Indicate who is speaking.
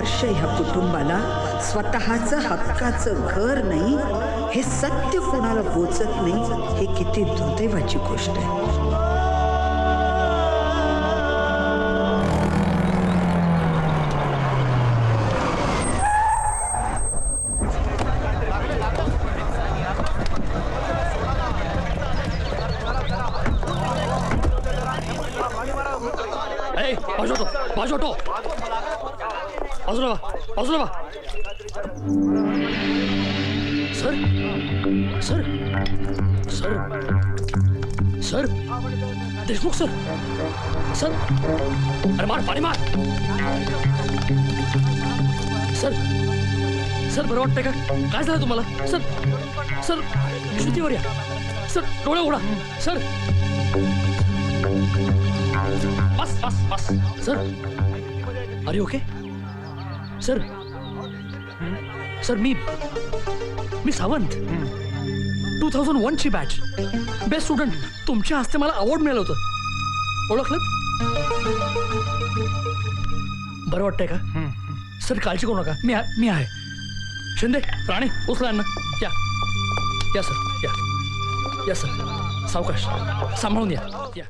Speaker 1: वर्ष ह्या कुटुंबाला स्वतःचं हक्काचं घर नाही हे सत्य कोणाला पोचत नाही हे किती दुर्दैवाची गोष्ट आहे.
Speaker 2: बाजू बाजू बाजूला वा बाजूला वा sir sir sir sir Deshmukh sir sir अरे मार पाणी मार. सर सर बरं वाटतंय का? काय झालं तुम्हाला? सर सर श्रुतीवर या. सर डोळे उघडा. सर. बस बस बस. सर. अरे ओके सर. सर मी मी सावंत. टू थाउजंड वनची बॅच बेस्ट स्टुडंट तुमच्या हस्ते मला अवॉर्ड मिळालं होतं. ओळखलं? बरं वाटतंय का? सर काळजी करू नका. मी आहे मी आहे. शिंदे राणे उचला यांना. या. या सर. या. या सर. सावकाश. सांभाळून या. या.